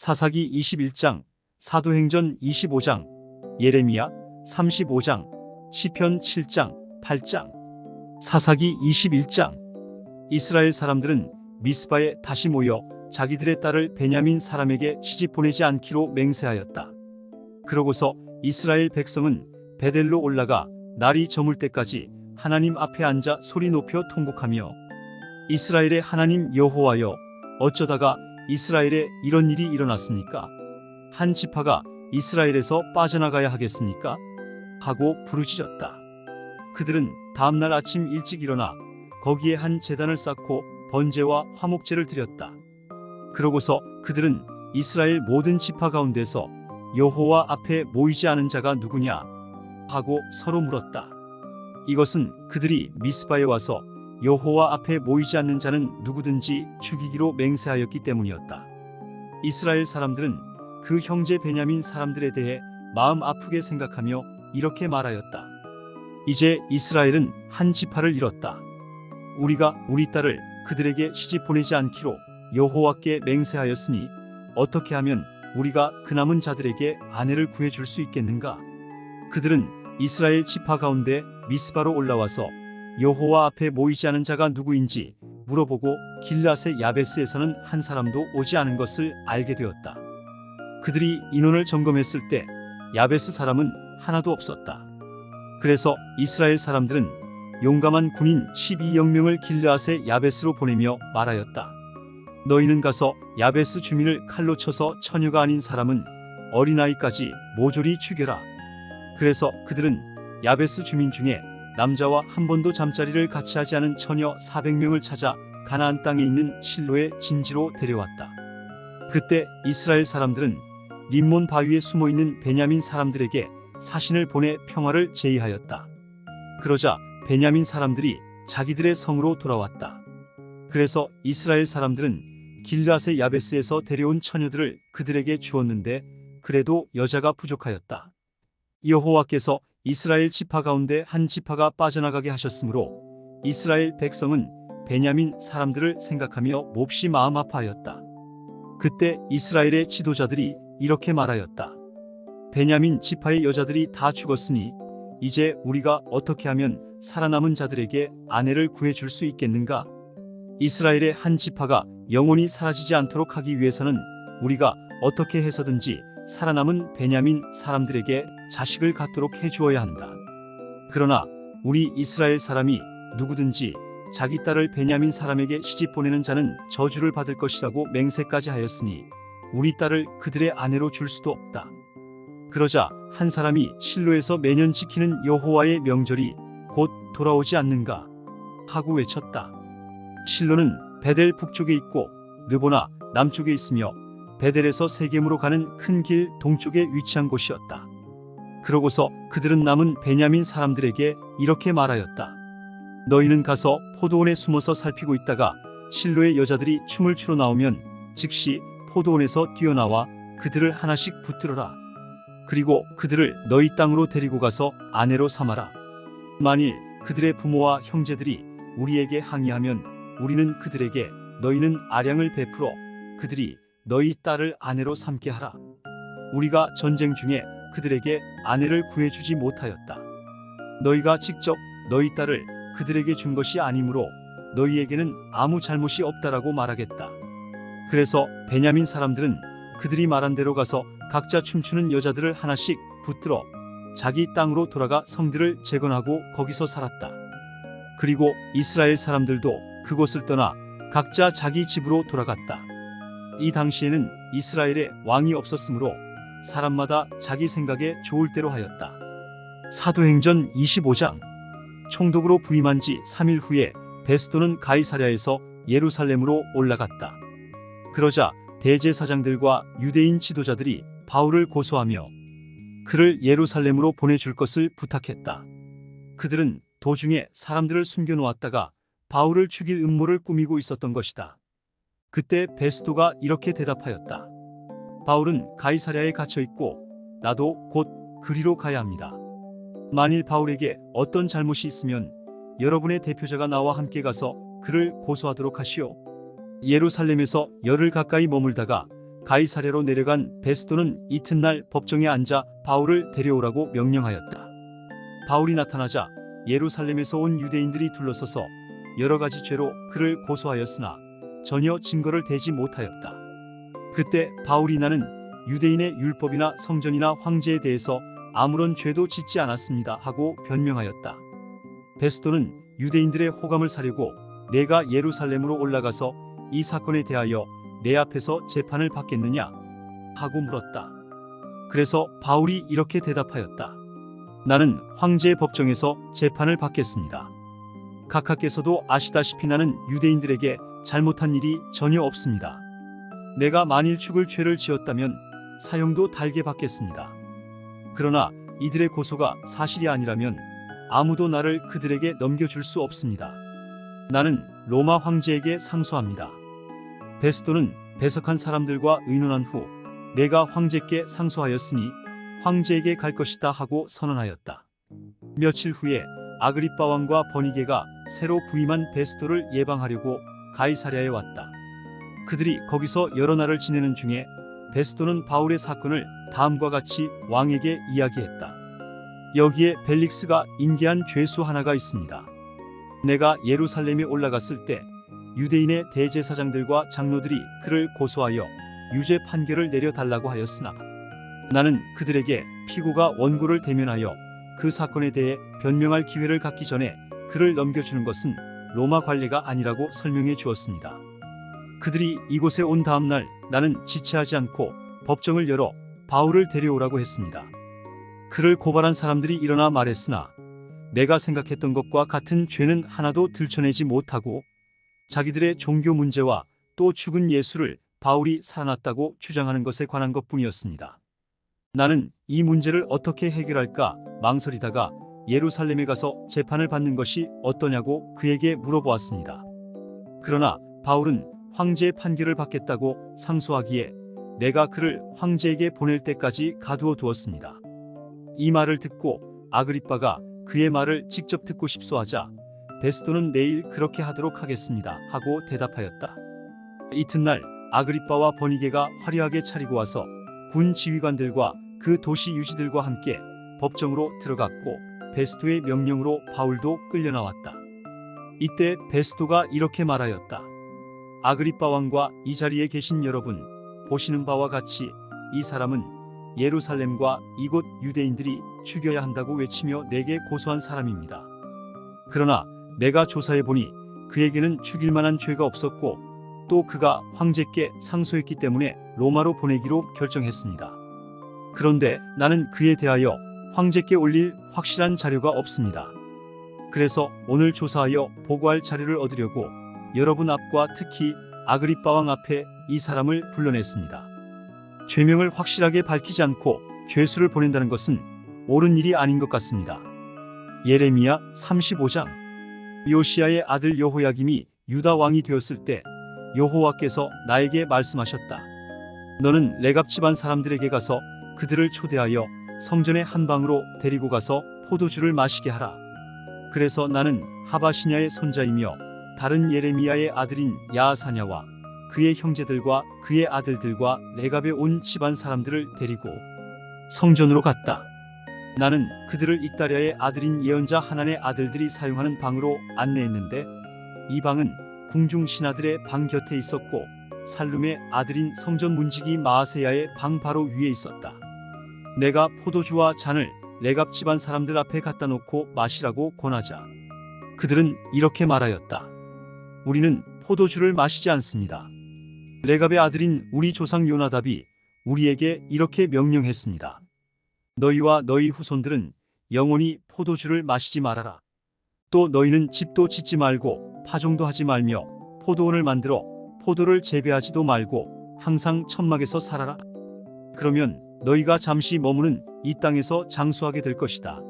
사사기 21장, 사도행전 25장, 예레미야 35장, 시편 7장, 8장, 사사기 21장. 이스라엘 사람들은 미스바에 다시 모여 자기들의 딸을 베냐민 사람에게 시집 보내지 않기로 맹세하였다. 그러고서 이스라엘 백성은 베델로 올라가 날이 저물 때까지 하나님 앞에 앉아 소리 높여 통곡하며 이스라엘의 하나님 여호와여 어쩌다가 이스라엘에 이런 일이 일어났습니까? 한 지파가 이스라엘에서 빠져나가야 하겠습니까? 하고 부르짖었다. 그들은 다음날 아침 일찍 일어나 거기에 한 제단을 쌓고 번제와 화목제를 드렸다. 그러고서 그들은 이스라엘 모든 지파 가운데서 여호와 앞에 모이지 않은 자가 누구냐 하고 서로 물었다. 이것은 그들이 미스바에 와서 여호와 앞에 모이지 않는 자는 누구든지 죽이기로 맹세하였기 때문이었다. 이스라엘 사람들은 그 형제 베냐민 사람들에 대해 마음 아프게 생각하며 이렇게 말하였다. 이제 이스라엘은 한 지파를 잃었다. 우리가 우리 딸을 그들에게 시집 보내지 않기로 여호와께 맹세하였으니 어떻게 하면 우리가 그 남은 자들에게 아내를 구해 줄 수 있겠는가? 그들은 이스라엘 지파 가운데 미스바로 올라와서 여호와 앞에 모이지 않은 자가 누구인지 물어보고 길라세 야베스에서는 한 사람도 오지 않은 것을 알게 되었다. 그들이 인원을 점검했을 때 야베스 사람은 하나도 없었다. 그래서 이스라엘 사람들은 용감한 군인 12영 명을 길르앗의 야베스로 보내며 말하였다. 너희는 가서 야베스 주민을 칼로 쳐서 처녀가 아닌 사람은 어린아이까지 모조리 죽여라. 그래서 그들은 야베스 주민 중에 남자와 한 번도 잠자리를 같이 하지 않은 처녀 400명을 찾아 가나안 땅에 있는 실로의 진지로 데려왔다. 그때 이스라엘 사람들은 림몬 바위에 숨어 있는 베냐민 사람들에게 사신을 보내 평화를 제의하였다. 그러자 베냐민 사람들이 자기들의 성으로 돌아왔다. 그래서 이스라엘 사람들은 길라세 야베스에서 데려온 처녀들을 그들에게 주었는데 그래도 여자가 부족하였다. 여호와께서 이스라엘 지파 가운데 한 지파가 빠져나가게 하셨으므로 이스라엘 백성은 베냐민 사람들을 생각하며 몹시 마음 아파하였다. 그때 이스라엘의 지도자들이 이렇게 말하였다. 베냐민 지파의 여자들이 다 죽었으니 이제 우리가 어떻게 하면 살아남은 자들에게 아내를 구해 줄 수 있겠는가? 이스라엘의 한 지파가 영원히 사라지지 않도록 하기 위해서는 우리가 어떻게 해서든지 살아남은 베냐민 사람들에게 자식을 갖도록 해 주어야 한다. 그러나 우리 이스라엘 사람이 누구든지 자기 딸을 베냐민 사람에게 시집 보내는 자는 저주를 받을 것이라고 맹세까지 하였으니 우리 딸을 그들의 아내로 줄 수도 없다. 그러자 한 사람이 실로에서 매년 지키는 여호와의 명절이 곧 돌아오지 않는가 하고 외쳤다. 실로는 베델 북쪽에 있고 르보나 남쪽에 있으며 베델에서 세겜으로 가는 큰 길 동쪽에 위치한 곳이었다. 그러고서 그들은 남은 베냐민 사람들에게 이렇게 말하였다. 너희는 가서 포도원에 숨어서 살피고 있다가 실로의 여자들이 춤을 추러 나오면 즉시 포도원에서 뛰어나와 그들을 하나씩 붙들어라. 그리고 그들을 너희 땅으로 데리고 가서 아내로 삼아라. 만일 그들의 부모와 형제들이 우리에게 항의하면 우리는 그들에게 너희는 아량을 베풀어 그들이 너희 딸을 아내로 삼게 하라. 우리가 전쟁 중에 그들에게 아내를 구해주지 못하였다. 너희가 직접 너희 딸을 그들에게 준 것이 아니므로 너희에게는 아무 잘못이 없다라고 말하겠다. 그래서 베냐민 사람들은 그들이 말한 대로 가서 각자 춤추는 여자들을 하나씩 붙들어 자기 땅으로 돌아가 성들을 재건하고 거기서 살았다. 그리고 이스라엘 사람들도 그곳을 떠나 각자 자기 집으로 돌아갔다. 이 당시에는 이스라엘에 왕이 없었으므로 사람마다 자기 생각에 좋을 대로 하였다. 사도행전 25장 총독으로 부임한 지 3일 후에 베스도는 가이사랴에서 예루살렘으로 올라갔다. 그러자 대제사장들과 유대인 지도자들이 바울을 고소하며 그를 예루살렘으로 보내줄 것을 부탁했다. 그들은 도중에 사람들을 숨겨놓았다가 바울을 죽일 음모를 꾸미고 있었던 것이다. 그때 베스도가 이렇게 대답하였다. 바울은 가이사랴에 갇혀 있고 나도 곧 그리로 가야 합니다. 만일 바울에게 어떤 잘못이 있으면 여러분의 대표자가 나와 함께 가서 그를 고소하도록 하시오. 예루살렘에서 열흘 가까이 머물다가 가이사랴로 내려간 베스도는 이튿날 법정에 앉아 바울을 데려오라고 명령하였다. 바울이 나타나자 예루살렘에서 온 유대인들이 둘러서서 여러 가지 죄로 그를 고소하였으나 전혀 증거를 대지 못하였다. 그때 바울이 나는 유대인의 율법이나 성전이나 황제에 대해서 아무런 죄도 짓지 않았습니다 하고 변명하였다. 베스도는 유대인들의 호감을 사려고 내가 예루살렘으로 올라가서 이 사건에 대하여 내 앞에서 재판을 받겠느냐 하고 물었다. 그래서 바울이 이렇게 대답하였다. 나는 황제의 법정에서 재판을 받겠습니다. 각하께서도 아시다시피 나는 유대인들에게 잘못한 일이 전혀 없습니다. 내가 만일 죽을 죄를 지었다면 사형도 달게 받겠습니다. 그러나 이들의 고소가 사실이 아니라면 아무도 나를 그들에게 넘겨줄 수 없습니다. 나는 로마 황제에게 상소합니다. 베스도는 배석한 사람들과 의논한 후 내가 황제께 상소하였으니 황제에게 갈 것이다 하고 선언하였다. 며칠 후에 아그리빠 왕과 버니게가 새로 부임한 베스도를 예방하려고 가이사랴에 왔다. 그들이 거기서 여러 날을 지내는 중에 베스도는 바울의 사건을 다음과 같이 왕에게 이야기했다. 여기에 벨릭스가 인계한 죄수 하나가 있습니다. 내가 예루살렘에 올라갔을 때 유대인의 대제사장들과 장로들이 그를 고소하여 유죄 판결을 내려달라고 하였으나 나는 그들에게 피고가 원고를 대면하여 그 사건에 대해 변명할 기회를 갖기 전에 그를 넘겨주는 것은 로마 관례가 아니라고 설명해 주었습니다. 그들이 이곳에 온 다음 날 나는 지체하지 않고 법정을 열어 바울을 데려오라고 했습니다. 그를 고발한 사람들이 일어나 말했으나 내가 생각했던 것과 같은 죄는 하나도 들춰내지 못하고 자기들의 종교 문제와 또 죽은 예수를 바울이 살아났다고 주장하는 것에 관한 것뿐이었습니다. 나는 이 문제를 어떻게 해결할까 망설이다가 예루살렘에 가서 재판을 받는 것이 어떠냐고 그에게 물어보았습니다. 그러나 바울은 황제의 판결을 받겠다고 상소하기에 내가 그를 황제에게 보낼 때까지 가두어 두었습니다. 이 말을 듣고 아그리빠가 그의 말을 직접 듣고 싶소 하자 베스도는 내일 그렇게 하도록 하겠습니다 하고 대답하였다. 이튿날 아그리빠와 버니게가 화려하게 차리고 와서 군 지휘관들과 그 도시 유지들과 함께 법정으로 들어갔고 베스도의 명령으로 바울도 끌려 나왔다. 이때 베스도가 이렇게 말하였다. 아그리빠 왕과 이 자리에 계신 여러분 보시는 바와 같이 이 사람은 예루살렘과 이곳 유대인들이 죽여야 한다고 외치며 내게 고소한 사람입니다. 그러나 내가 조사해 보니 그에게는 죽일 만한 죄가 없었고 또 그가 황제께 상소했기 때문에 로마로 보내기로 결정했습니다. 그런데 나는 그에 대하여 황제께 올릴 확실한 자료가 없습니다. 그래서 오늘 조사하여 보고할 자료를 얻으려고 여러분 앞과 특히 아그리빠 왕 앞에 이 사람을 불러냈습니다. 죄명을 확실하게 밝히지 않고 죄수를 보낸다는 것은 옳은 일이 아닌 것 같습니다. 예레미야 35장 요시아의 아들 여호야김이 유다 왕이 되었을 때 여호와께서 나에게 말씀하셨다. 너는 레갑 집안 사람들에게 가서 그들을 초대하여 성전의 한 방으로 데리고 가서 포도주를 마시게 하라. 그래서 나는 하바시냐의 손자이며 다른 예레미야의 아들인 야하사냐와 그의 형제들과 그의 아들들과 레갑의 온 집안 사람들을 데리고 성전으로 갔다. 나는 그들을 이따랴의 아들인 예언자 하난의 아들들이 사용하는 방으로 안내했는데 이 방은 궁중 신하들의 방 곁에 있었고 살룸의 아들인 성전 문지기 마아세야의 방 바로 위에 있었다. 내가 포도주와 잔을 레갑 집안 사람들 앞에 갖다 놓고 마시라고 권하자 그들은 이렇게 말하였다. 우리는 포도주를 마시지 않습니다. 레갑의 아들인 우리 조상 요나답이 우리에게 이렇게 명령했습니다. 너희와 너희 후손들은 영원히 포도주를 마시지 말아라. 또 너희는 집도 짓지 말고 파종도 하지 말며 포도원을 만들어 포도를 재배하지도 말고 항상 천막에서 살아라. 그러면 너희가 잠시 머무는 이 땅에서 장수하게 될 것이다.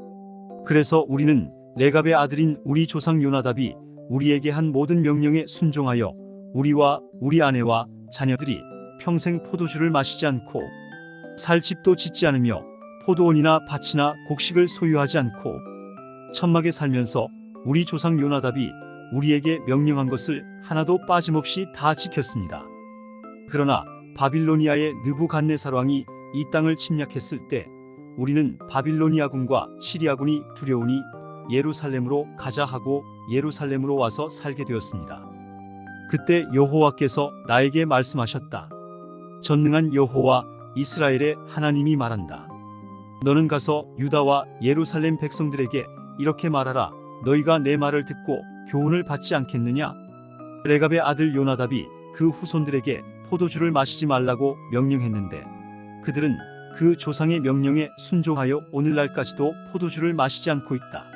그래서 우리는 레갑의 아들인 우리 조상 요나답이 우리에게 한 모든 명령에 순종하여 우리와 우리 아내와 자녀들이 평생 포도주를 마시지 않고 살 집도 짓지 않으며 포도원이나 밭이나 곡식을 소유하지 않고 천막에 살면서 우리 조상 요나답이 우리에게 명령한 것을 하나도 빠짐없이 다 지켰습니다. 그러나 바빌로니아의 느부갓네살 왕이 이 땅을 침략했을 때 우리는 바빌로니아군과 시리아군이 두려우니 예루살렘으로 가자 하고 예루살렘으로 와서 살게 되었습니다. 그때 여호와께서 나에게 말씀하셨다. 전능한 여호와 이스라엘의 하나님이 말한다. 너는 가서 유다와 예루살렘 백성들에게 이렇게 말하라. 너희가 내 말을 듣고 교훈을 받지 않겠느냐? 레갑의 아들 요나답이 그 후손들에게 포도주를 마시지 말라고 명령했는데 그들은 그 조상의 명령에 순종하여 오늘날까지도 포도주를 마시지 않고 있다.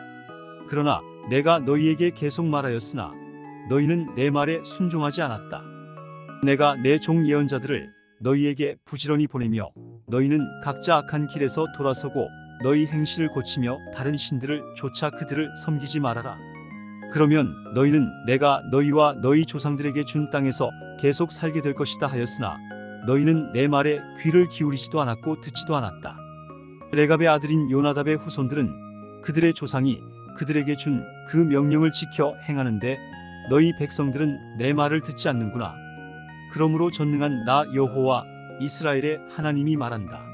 그러나 내가 너희에게 계속 말하였으나 너희는 내 말에 순종하지 않았다. 내가 내 종 예언자들을 너희에게 부지런히 보내며 너희는 각자 악한 길에서 돌아서고 너희 행실을 고치며 다른 신들을 쫓아 그들을 섬기지 말아라. 그러면 너희는 내가 너희와 너희 조상들에게 준 땅에서 계속 살게 될 것이다 하였으나 너희는 내 말에 귀를 기울이지도 않았고 듣지도 않았다. 레갑의 아들인 요나답의 후손들은 그들의 조상이 그들에게 준 그 명령을 지켜 행하는데 너희 백성들은 내 말을 듣지 않는구나. 그러므로 전능한 나 여호와 이스라엘의 하나님이 말한다.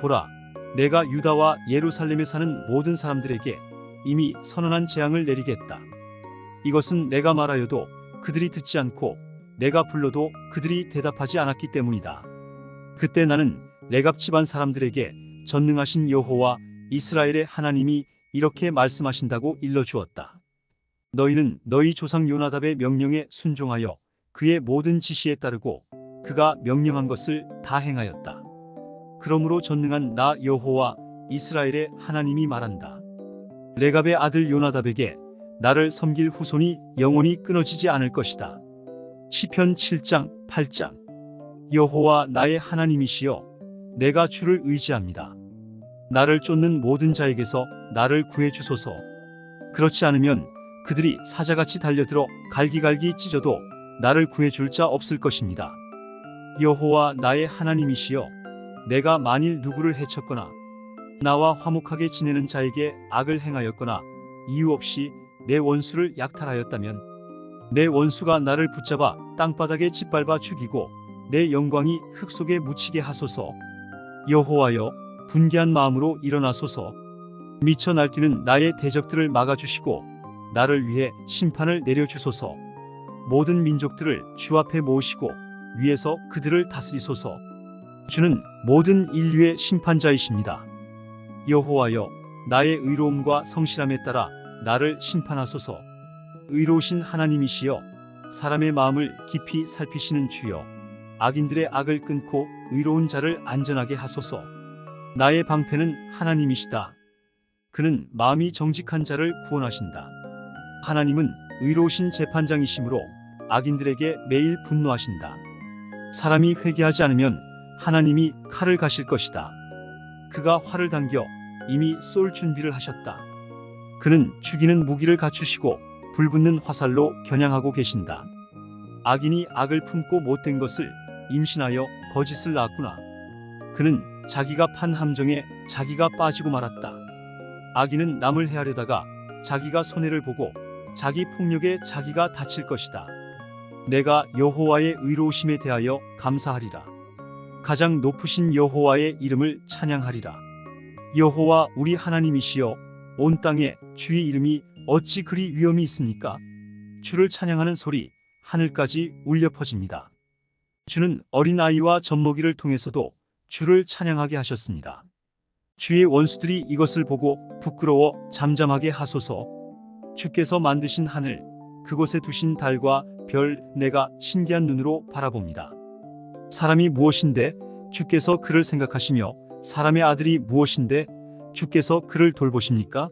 보라, 내가 유다와 예루살렘에 사는 모든 사람들에게 이미 선언한 재앙을 내리겠다. 이것은 내가 말하여도 그들이 듣지 않고 내가 불러도 그들이 대답하지 않았기 때문이다. 그때 나는 레갑 집안 사람들에게 전능하신 여호와 이스라엘의 하나님이 이렇게 말씀하신다고 일러주었다. 너희는 너희 조상 요나답의 명령에 순종하여 그의 모든 지시에 따르고 그가 명령한 것을 다 행하였다. 그러므로 전능한 나 여호와 이스라엘의 하나님이 말한다. 레갑의 아들 요나답에게 나를 섬길 후손이 영원히 끊어지지 않을 것이다. 시편 7장 8장 여호와 나의 하나님이시여 내가 주를 의지합니다. 나를 쫓는 모든 자에게서 나를 구해 주소서. 그렇지 않으면 그들이 사자같이 달려들어 갈기갈기 찢어도 나를 구해 줄 자 없을 것입니다. 여호와 나의 하나님이시여 내가 만일 누구를 해쳤거나 나와 화목하게 지내는 자에게 악을 행하였거나 이유 없이 내 원수를 약탈하였다면 내 원수가 나를 붙잡아 땅바닥에 짓밟아 죽이고 내 영광이 흙 속에 묻히게 하소서. 여호와여 분개한 마음으로 일어나소서. 미쳐 날뛰는 나의 대적들을 막아주시고 나를 위해 심판을 내려주소서. 모든 민족들을 주 앞에 모으시고 위에서 그들을 다스리소서. 주는 모든 인류의 심판자이십니다. 여호와여 나의 의로움과 성실함에 따라 나를 심판하소서 의로우신 하나님이시여 사람의 마음을 깊이 살피시는 주여 악인들의 악을 끊고 의로운 자를 안전하게 하소서. 나의 방패는 하나님이시다. 그는 마음이 정직한 자를 구원하신다. 하나님은 의로우신 재판장이시므로 악인들에게 매일 분노하신다. 사람이 회개하지 않으면 하나님이 칼을 가실 것이다. 그가 활을 당겨 이미 쏠 준비를 하셨다. 그는 죽이는 무기를 갖추시고 불붙는 화살로 겨냥하고 계신다. 악인이 악을 품고 못된 것을 임신하여 거짓을 낳았구나. 그는 자기가 판 함정에 자기가 빠지고 말았다. 악인은 남을 해하려다가 자기가 손해를 보고 자기 폭력에 자기가 다칠 것이다. 내가 여호와의 의로우심에 대하여 감사하리라. 가장 높으신 여호와의 이름을 찬양하리라. 여호와 우리 하나님이시여 온 땅에 주의 이름이 어찌 그리 위엄이 있습니까? 주를 찬양하는 소리 하늘까지 울려 퍼집니다. 주는 어린아이와 젖먹이를 통해서도 주를 찬양하게 하셨습니다. 주의 원수들이 이것을 보고 부끄러워 잠잠하게 하소서. 주께서 만드신 하늘, 그곳에 두신 달과 별, 내가 신기한 눈으로 바라봅니다. 사람이 무엇인데 주께서 그를 생각하시며 사람의 아들이 무엇인데 주께서 그를 돌보십니까?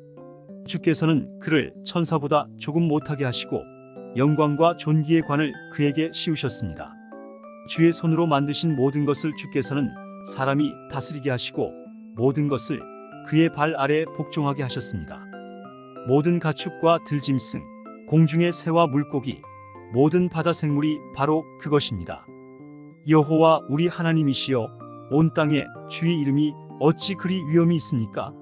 주께서는 그를 천사보다 조금 못하게 하시고 영광과 존귀의 관을 그에게 씌우셨습니다. 주의 손으로 만드신 모든 것을 주께서는 사람이 다스리게 하시고 모든 것을 그의 발 아래 복종하게 하셨습니다. 모든 가축과 들짐승, 공중의 새와 물고기, 모든 바다 생물이 바로 그것입니다. 여호와 우리 하나님이시여 온 땅에 주의 이름이 어찌 그리 위엄이 있습니까?